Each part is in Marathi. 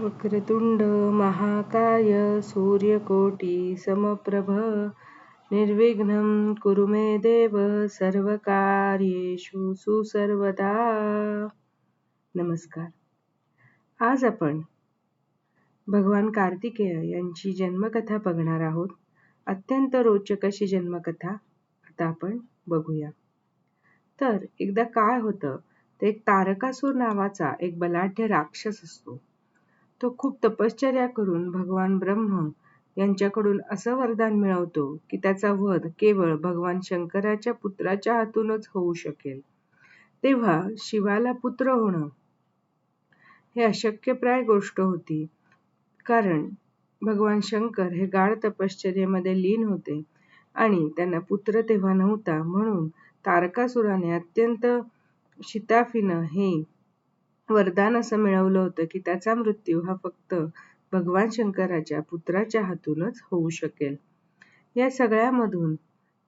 वक्रतुंड महाकाय सूर्यकोटी समप्रभ निर्विघ्नं कुरु मे देव सर्वकार्येषु सुसर्वदा। नमस्कार। आज आपण भगवान कार्तिकेय यांची जन्मकथा बघणार आहोत. अत्यंत रोचक अशी जन्मकथा आता आपण बघूया. तर एकदा काय होतं ते एक तारकासूर नावाचा एक बलाढ्य राक्षस असतो. तो खूप तपश्चर्या करून भगवान ब्रह्म यांच्याकडून असं वरदान मिळवतो की त्याचा वध केवळ भगवान शंकराच्या पुत्राच्या हातूनच होऊ शकेल. तेव्हा शिवाला पुत्र होणं हे अशक्यप्राय गोष्ट होती. कारण भगवान शंकर हे गाढ तपश्चर्येमध्ये लीन होते आणि त्यांना पुत्र तेव्हा नव्हता म्हणून तारकासुराने अत्यंत शिताफीनं हे वरदान असं मिळवलं होतं की त्याचा मृत्यू हा फक्त भगवान शंकराच्या पुत्राच्या हातूनच होऊ शकेल. या सगळ्यामधून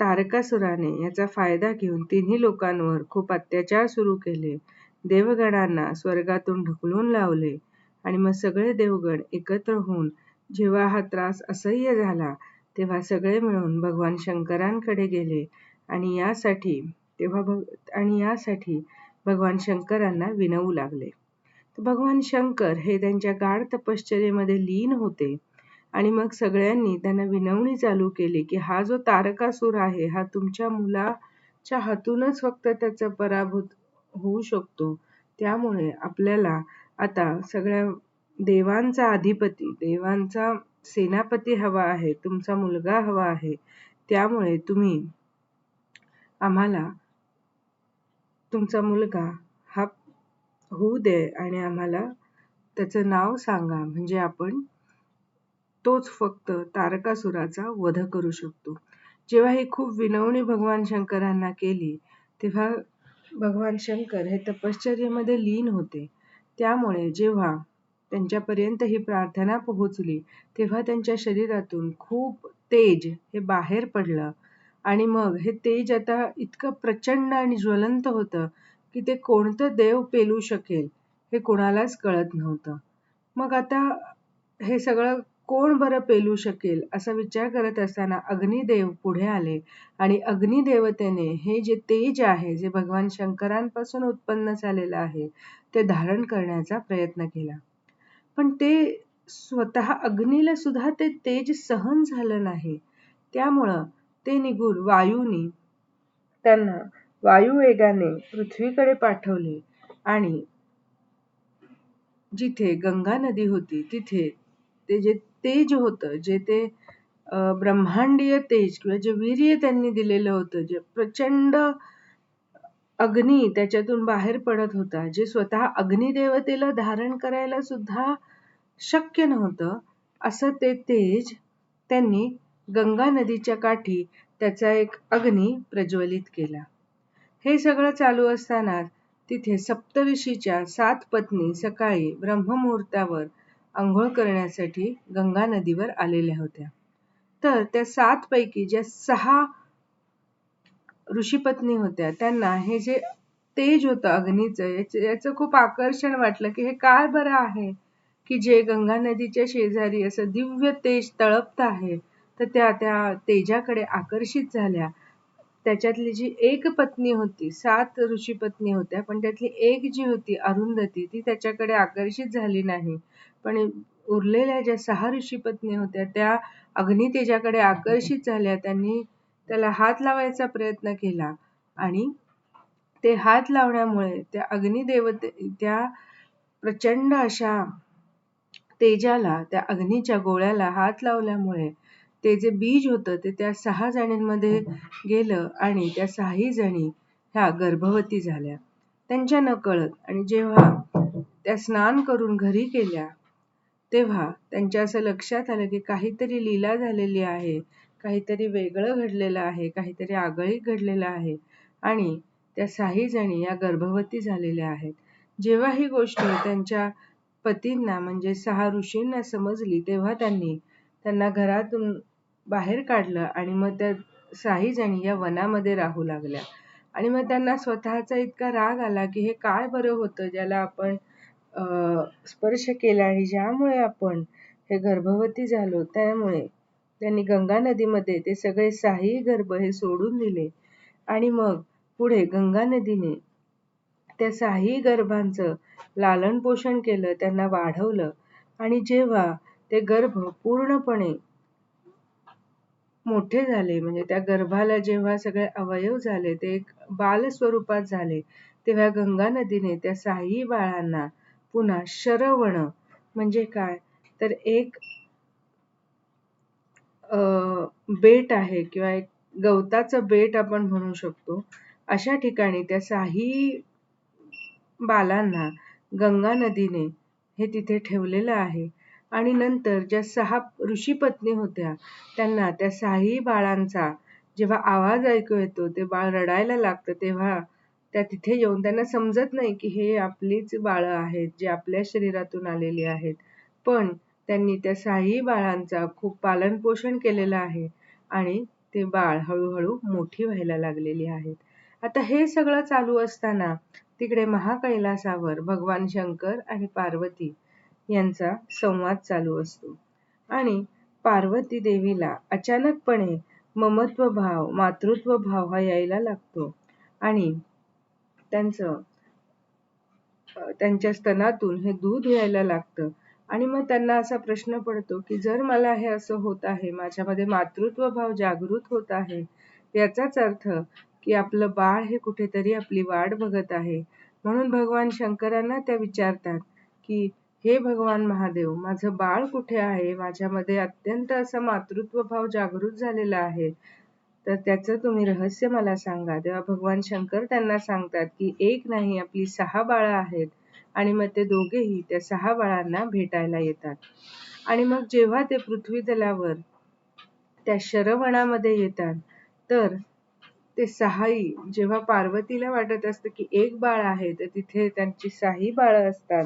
तारकासुराने याचा फायदा घेऊन तिन्ही लोकांवर खूप अत्याचार सुरू केले. देवगणांना स्वर्गातून ढकलून लावले आणि मग सगळे देवगण एकत्र होऊन जेव्हा हा त्रास असह्य झाला तेव्हा सगळे मिळून भगवान शंकरांकडे गेले आणि यासाठी तेव्हा भग आणि यासाठी भगवान शंकरांना विनवू लागले. भगवान शंकर हे त्यांच्या गाढ तपश्चर्येमध्ये लीन होते आणि मग सगळ्यांनी त्यांना विनवणी चालू केली की हा जो तारकासूर आहे हा तुमच्या मुलाच्या हातूनच फक्त त्याचा पराभूत होऊ शकतो. त्यामुळे आपल्याला आता सगळ्या देवांचा अधिपती देवांचा सेनापती हवा आहे तुमचा मुलगा हवा आहे त्यामुळे तुम्ही आम्हाला तुमचा मुलगा हा होऊ दे आणि आम्हाला त्याचं नाव सांगा. म्हणजे आपण तोच फक्त तारकासुराचा वध करू शकतो. जेव्हा ही खूप विनवणी भगवान शंकरांना केली तेव्हा भगवान शंकर हे तपश्चर्येमध्ये लीन होते. त्यामुळे जेव्हा त्यांच्यापर्यंत ही प्रार्थना पोहोचली तेव्हा त्यांच्या शरीरातून खूप तेज हे बाहेर पडलं. आणि मग हे तेज आता इतकं प्रचंड आणि ज्वलंत होतं की ते कोणतं देव पेलू शकेल हे कोणालाच कळत नव्हतं. मग आता हे सगळं कोण बरं पेलू शकेल असा विचार करत असताना अग्निदेव पुढे आले आणि अग्निदेवतेने हे जे तेज आहे जे भगवान शंकरांपासून उत्पन्न झालेलं आहे ते धारण करण्याचा प्रयत्न केला. पण ते स्वतः अग्नीला सुद्धा ते तेज सहन झालं नाही. त्यामुळं ते निघून वायूने त्यांना वायुवेगाने पृथ्वीकडे पाठवले आणि जिथे गंगा नदी होती तिथे ते जे तेज होतं जे ते ब्रह्मांडीय तेज किंवा जे वीर्य त्यांनी दिलेलं होतं जे प्रचंड अग्नी त्याच्यातून बाहेर पडत होता जे स्वतः अग्निदेवतेला धारण करायला सुद्धा शक्य नव्हतं असं ते तेज त्यांनी गंगा नदीच्या काठी त्याचा एक अग्नी प्रज्वलित केला. हे सगळं चालू असताना तिथे सप्तऋषीच्या सात पत्नी सकाळी ब्रह्ममुहूर्तावर आंघोळ करण्यासाठी गंगा नदीवर आलेल्या होत्या. तर त्या सात पैकी ज्या सहा ऋषीपत्नी होत्या त्यांना हे जे तेज होतं अग्नीचं याचं खूप आकर्षण वाटलं की हे काय बरं आहे की जे गंगा नदीच्या शेजारी असं दिव्य तेज तळपत आहे तर त्या त्या तेजाकडे आकर्षित झाल्या. त्याच्यातली जी एक पत्नी होती सात ऋषी पत्नी होत्या पण त्यातली एक जी होती अरुंधती ती त्याच्याकडे आकर्षित झाली नाही. पण उरलेल्या ज्या सहा ऋषी पत्नी होत्या त्या अग्नितेजाकडे आकर्षित झाल्या. त्यांनी त्याला हात लावायचा प्रयत्न केला आणि ते हात लावण्यामुळे त्या अग्निदेवते त्या प्रचंड अशा तेजाला त्या अग्नीच्या गोळ्याला हात लावल्यामुळे ते जे बीज होतं ते त्या सहा जणींमध्ये गेलं आणि त्या सहाही जणी ह्या गर्भवती झाल्या. त्यांच्या नकळत आणि जेव्हा त्या स्नान करून घरी गेल्या तेव्हा त्यांच्या असं लक्षात आलं की काहीतरी लीला झालेली आहे काहीतरी वेगळं घडलेलं आहे काहीतरी आगळीक घडलेलं आहे आणि त्या साही जणी या गर्भवती झालेल्या आहेत. जेव्हा ही गोष्ट त्यांच्या पतींना म्हणजे सहा ऋषींना समजली तेव्हा त्यांनी त्यांना घरातून बाहेर काढलं आणि मग त्या साईजणी या वनामध्ये राहू लागल्या. आणि मग त्यांना स्वतःचा इतका राग आला की हे काय बरं होतं ज्याला आपण स्पर्श केला आणि ज्यामुळे आपण हे गर्भवती झालो त्यामुळे त्यांनी गंगा नदीमध्ये ते सगळे साही गर्भ हे सोडून दिले. आणि मग पुढे गंगा नदीने त्या साही गर्भांचं लालन पोषण केलं त्यांना वाढवलं. आणि जेव्हा ते गर्भ पूर्णपणे मोठे झाले. म्हणजे त्या गर्भाला जेव्हा सगळे अवयव झाले ते एक बाल स्वरूपात झाले तेव्हा गंगा नदीने त्या साई बाळांना पुन्हा शरवण म्हणजे काय? तर एक बेट आहे किंवा एक गवताचं बेट आपण म्हणू शकतो. अशा ठिकाणी त्या साही बालांना गंगा नदीने हे तिथे ठेवलेलं आहे. आणि नंतर ज्या सहा ऋषी पत्नी होत्या त्यांना त्या साही बाळांचा जेव्हा आवाज ऐकू येतो ते बाळ रडायला लागतं तेव्हा त्या तिथे येऊन त्यांना समजत नाही की हे आपलीच बाळं आहेत जे आपल्या शरीरातून आलेली आहेत. पण त्यांनी त्या साही बाळांचा खूप पालन पोषण केलेलं आहे आणि ते बाळ हळूहळू मोठी व्हायला लागलेली आहेत. आता हे सगळं चालू असताना तिकडे महाकैलासावर भगवान शंकर आणि पार्वती यांचा संवाद चालू असतो. आणि पार्वती देवीला अचानकपणे ममत्व भाव मातृत्व भाव हा यायला लागतो. आणि त्यांचं त्यांच्या स्तनातून हे दूध यायला लागतं. आणि मग त्यांना असा प्रश्न पडतो की जर मला हे असं होत आहे माझ्यामध्ये मातृत्व भाव जागृत होत आहे याचाच अर्थ की आपलं बाळ हे कुठेतरी आपली वाट बघत आहे. म्हणून भगवान शंकरांना त्या विचारतात की हे भगवान महादेव माझं बाळ कुठे आहे? माझ्यामध्ये अत्यंत असा मातृत्व भाव जागृत झालेला आहे. तर त्याचं तुम्ही रहस्य मला सांगा. तेव्हा भगवान शंकर त्यांना सांगतात की एक नाही आपली सहा बाळं आहेत. आणि मग ते दोघेही त्या सहा बाळांना भेटायला येतात. आणि मग जेव्हा ते पृथ्वी दलावर त्या शरवणामध्ये येतात तर ते सहाही जेव्हा पार्वतीला वाटत असतं की एक बाळ आहे तर तिथे त्यांची साही बाळं असतात.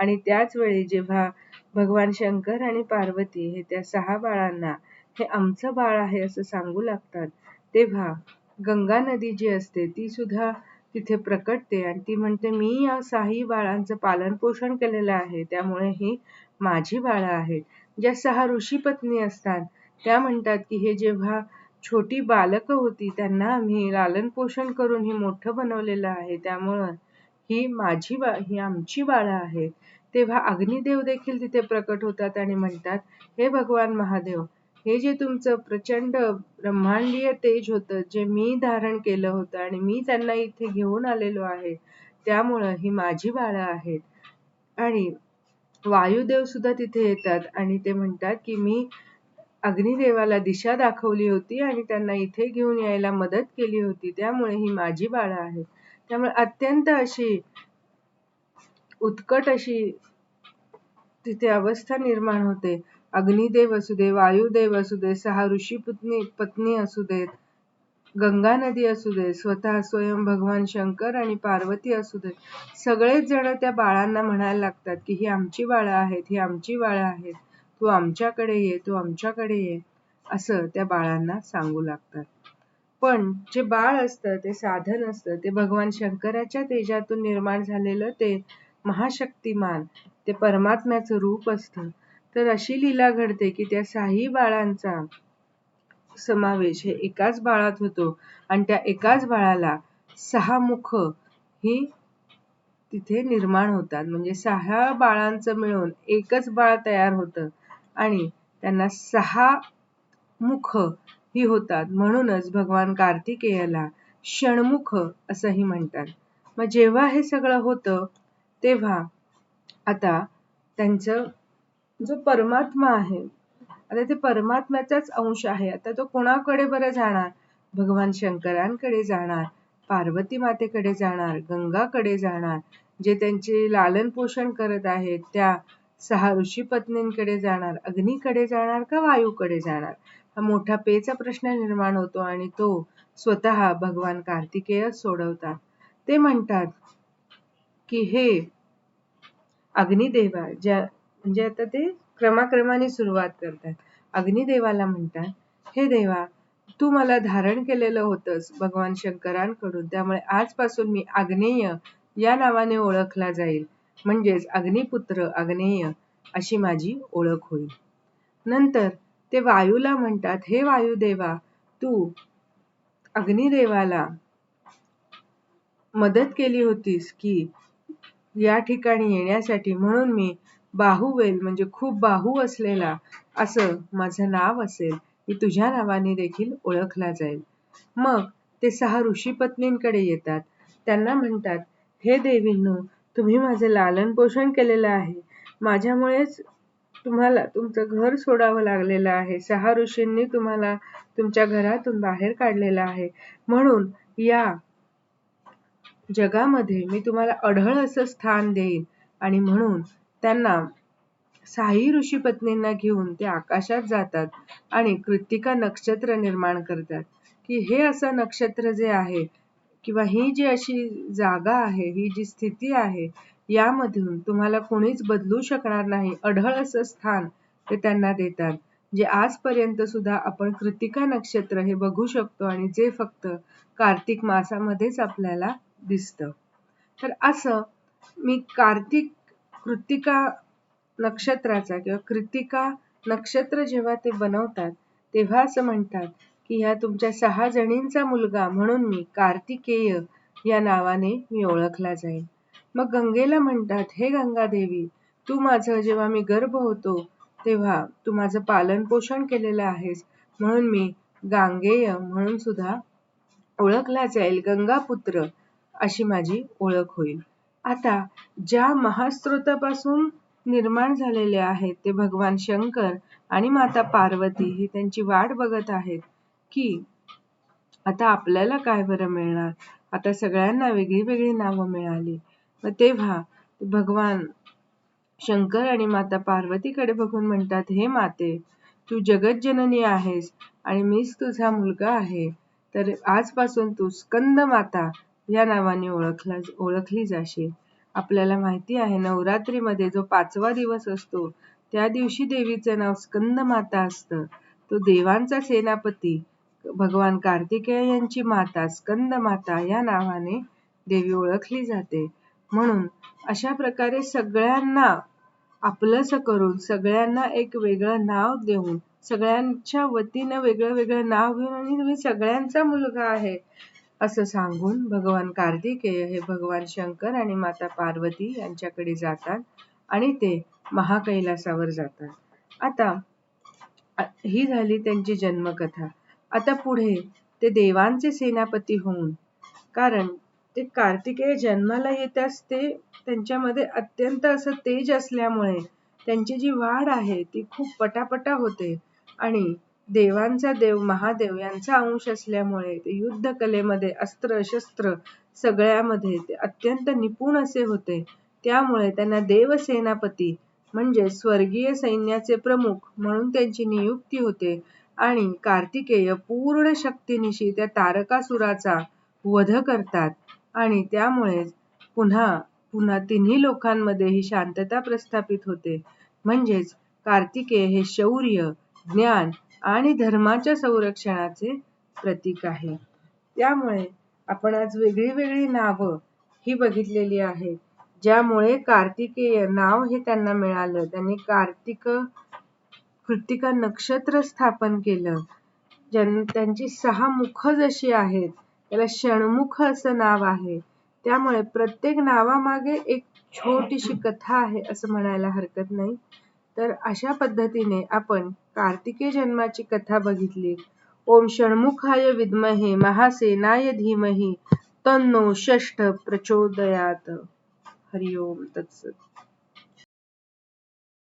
आणि त्याच वेळी जेव्हा भगवान शंकर आणि पार्वती हे त्या सहा बाळांना हे आमचं बाळ आहे असं सांगू लागतात तेव्हा गंगा नदी जी असते ती सुद्धा तिथे प्रकटते आणि ती म्हणते मी या साही बाळांचं पालन पोषण केलेलं आहे त्यामुळे ही माझी बाळं आहेत. ज्या सहा ऋषी पत्नी असतात त्या म्हणतात की हे जेव्हा छोटी बालकं होती त्यांना आम्ही लालन पोषण करून ही मोठं बनवलेलं आहे त्यामुळं ही माझी बा ही आमची बाळं आहेत. तेव्हा अग्निदेव देखील तिथे प्रकट होतात आणि म्हणतात हे भगवान महादेव हे जे तुमचं प्रचंड ब्रह्मांडीय तेज होतं जे मी धारण केलं होतं आणि मी त्यांना इथे घेऊन आलेलो आहे त्यामुळं ही माझी बाळं आहेत. आणि वायुदेव सुद्धा तिथे येतात आणि ते म्हणतात की मी अग्निदेवाला दिशा दाखवली होती आणि त्यांना इथे घेऊन यायला मदत केली होती त्यामुळे ही माझी बाळं आहेत. त्यामुळे अत्यंत अशी उत्कट अशी तिथे अवस्था निर्माण होते. अग्निदेव असू दे वायुदेव असू दे सहा ऋषी पत्नी पत्नी असू देत गंगा नदी असू दे स्वतः स्वयं भगवान शंकर आणि पार्वती असू दे. सगळेच जण त्या बाळांना म्हणायला लागतात की ही आमची बाळं आहेत ही आमची बाळं आहेत. तू आमच्याकडे ये तू आमच्याकडे ये. असं त्या बाळांना सांगू लागतात. पण जे बाळ असतं ते साधन असतं ते भगवान शंकराच्या तेजातून निर्माण झालेलं ते महाशक्तिमान ते परमात्म्याचं रूप असतं. तर अशी लीला घडते की त्या साही बाळांचा समावेश हे एकाच बाळात होतो आणि त्या एकाच बाळाला सहा मुख ही तिथे निर्माण होतात. म्हणजे सहा बाळांचं मिळून एकच बाळ तयार होतं आणि त्यांना सहा मुख ही होतात. म्हणूनच भगवान कार्तिकेयाला षणमुख असंही म्हणतात. मग जेव्हा हे सगळं होतं तेव्हा आता त्यांचं जो परमात्मा आहे आता ते परमात्म्याचाच अंश आहे. आता तो कोणाकडे बरं जाणार? भगवान शंकरांकडे जाणार पार्वती मातेकडे जाणार गंगाकडे जाणार. जे त्यांचे लालन पोषण करत आहेत त्या सहा ऋषी पत्नींकडे जाणार अग्नीकडे जाणार का वायूकडे जाणार? हा मोठा पेचा प्रश्न निर्माण होतो आणि तो स्वतः भगवान कार्तिकेय सोडवतात. ते म्हणतात की हे अग्निदेवा ज्या म्हणजे आता ते क्रमाक्रमाने सुरुवात करतात. अग्निदेवाला म्हणतात हे देवा तू मला धारण केलेलं होतंस भगवान शंकरांकडून. त्यामुळे आजपासून मी आग्नेय या नावाने ओळखला जाईल. म्हणजेच अग्निपुत्र अग्नेय अशी माझी ओळख होईल. नंतर ते वायूला म्हणतात हे वायुदेवा तू अग्निदेवाला मदत केली होतीस की या ठिकाणी येण्यासाठी? म्हणून मी बाहुवेल म्हणजे खूप बाहू असलेला असं माझं नाव असेल. मी तुझ्या नावाने देखील ओळखला जाईल. मग ते सहा ऋषी पत्नींकडे येतात. त्यांना म्हणतात हे देवींनो तुम्ही माझं लालन पोषण केलेलं आहे. माझ्यामुळेच तुम्हाला तुमचं घर सोडावं लागलेलं आहे. सहा ऋषींनी तुम्हाला तुमच्या घरातून बाहेर काढलेलं आहे. म्हणून या जगामध्ये मी तुम्हाला अढळ असं स्थान देईन. आणि म्हणून त्यांना साई ऋषी पत्नींना घेऊन ते आकाशात जातात आणि कृतिका नक्षत्र निर्माण करतात. की हे असं नक्षत्र जे आहे किंवा ही जी अशी जागा आहे ही जी स्थिती आहे यामधून तुम्हाला कोणीच बदलू शकणार नाही. अढळ असं स्थान ते त्यांना देतात जे आजपर्यंत सुद्धा आपण कृतिका नक्षत्र हे बघू शकतो आणि जे फक्त कार्तिक मासामध्येच आपल्याला दिसतं. तर असं मी कार्तिक कृतिका नक्षत्राचा किंवा कृतिका नक्षत्र जेव्हा ते बनवतात तेव्हा असं म्हणतात की ह्या तुमच्या सहा जणींचा मुलगा म्हणून मी कार्तिकेय या नावाने मी ओळखला जाईल मग गंगेला म्हणतात हे गंगादेवी तू माझं जेव्हा मी गर्भ होतो तेव्हा तू माझं पालन पोषण केलेलं आहेस. म्हणून मी गांगेय म्हणून सुद्धा ओळखला जाईल गंगापुत्र अशी माझी ओळख होईल. आता ज्या महास्त्रोतापासून निर्माण झालेले आहेत ते भगवान शंकर आणि माता पार्वती ही त्यांची वाट बघत आहेत की आता आपल्याला काय बरं मिळणार? आता सगळ्यांना वेगळी वेगळी नावं मिळाली. व तेव्हा भगवान शंकर आणि माता पार्वतीकडे बघून म्हणतात हे माते तू जगज्जननी आहेस आणि मीच तुझा मुलगा आहे. तर आजपासून तू स्कंद माता या नावाने ओळखला ओळखली जाशील. आपल्याला माहिती आहे नवरात्रीमध्ये जो पाचवा दिवस असतो त्या दिवशी देवीचं नाव स्कंद माता असतं. तो देवांचा सेनापती भगवान कार्तिकेय यांची माता स्कंद माता या नावाने देवी ओळखली जाते. म्हणून अशा प्रकारे सगळ्यांना आपलंस करून सगळ्यांना एक वेगळं नाव देऊन सगळ्यांच्या वतीनं वेगळं वेगळं नाव घेऊन आणि तुम्ही सगळ्यांचा मुलगा आहे असं सांगून भगवान कार्तिकेय हे भगवान शंकर आणि माता पार्वती यांच्याकडे जातात आणि ते महाकैलासावर जातात. आता ही झाली त्यांची जन्मकथा. आता पुढे ते देवांचे सेनापती होऊन कारण ते कार्तिकेय जन्माला येताच ते त्यांच्यामध्ये अत्यंत असं तेज असल्यामुळे त्यांची जी वाढ आहे ती खूप पटापटा होते. आणि देवांचा देव महादेव यांचा अंश असल्यामुळे ते युद्ध कलेमध्ये अस्त्र शस्त्र सगळ्यामध्ये ते अत्यंत निपुण असे होते. त्यामुळे त्यांना देवसेनापती म्हणजे स्वर्गीय सैन्याचे प्रमुख म्हणून त्यांची नियुक्ती होते. आणि कार्तिकेय पूर्ण शक्तीनिशी त्या तारकासुराचा वध करतात. आणि त्यामुळे पुन्हा पुन्हा तिन्ही लोकांमध्ये ही शांतता प्रस्थापित होते. म्हणजेच कार्तिकेय हे शौर्य ज्ञान आणि धर्माच्या संरक्षणाचे प्रतीक आहे. त्यामुळे आपण आज वेगळी वेगळी नावं ही बघितलेली आहेत ज्यामुळे कार्तिकेय नाव हे त्यांना मिळालं. त्यांनी कार्तिक कृतिका नक्षत्र स्थापन केलं. ज्यां त्यांची सहा मुख जशी आहेत त्याला षणमुख असं नाव आहे. त्यामुळे प्रत्येक नावामागे एक छोटीशी कथा आहे असं म्हणायला हरकत नाही. तर अशा पद्धतीने आपण कार्तिकेय जन्माची कथा बघितली. ओम षण्मुखाय विद्महे महासेनाय धीमहि तन्नो षष्ठ प्रचोदयात. हरिओम तत्सत.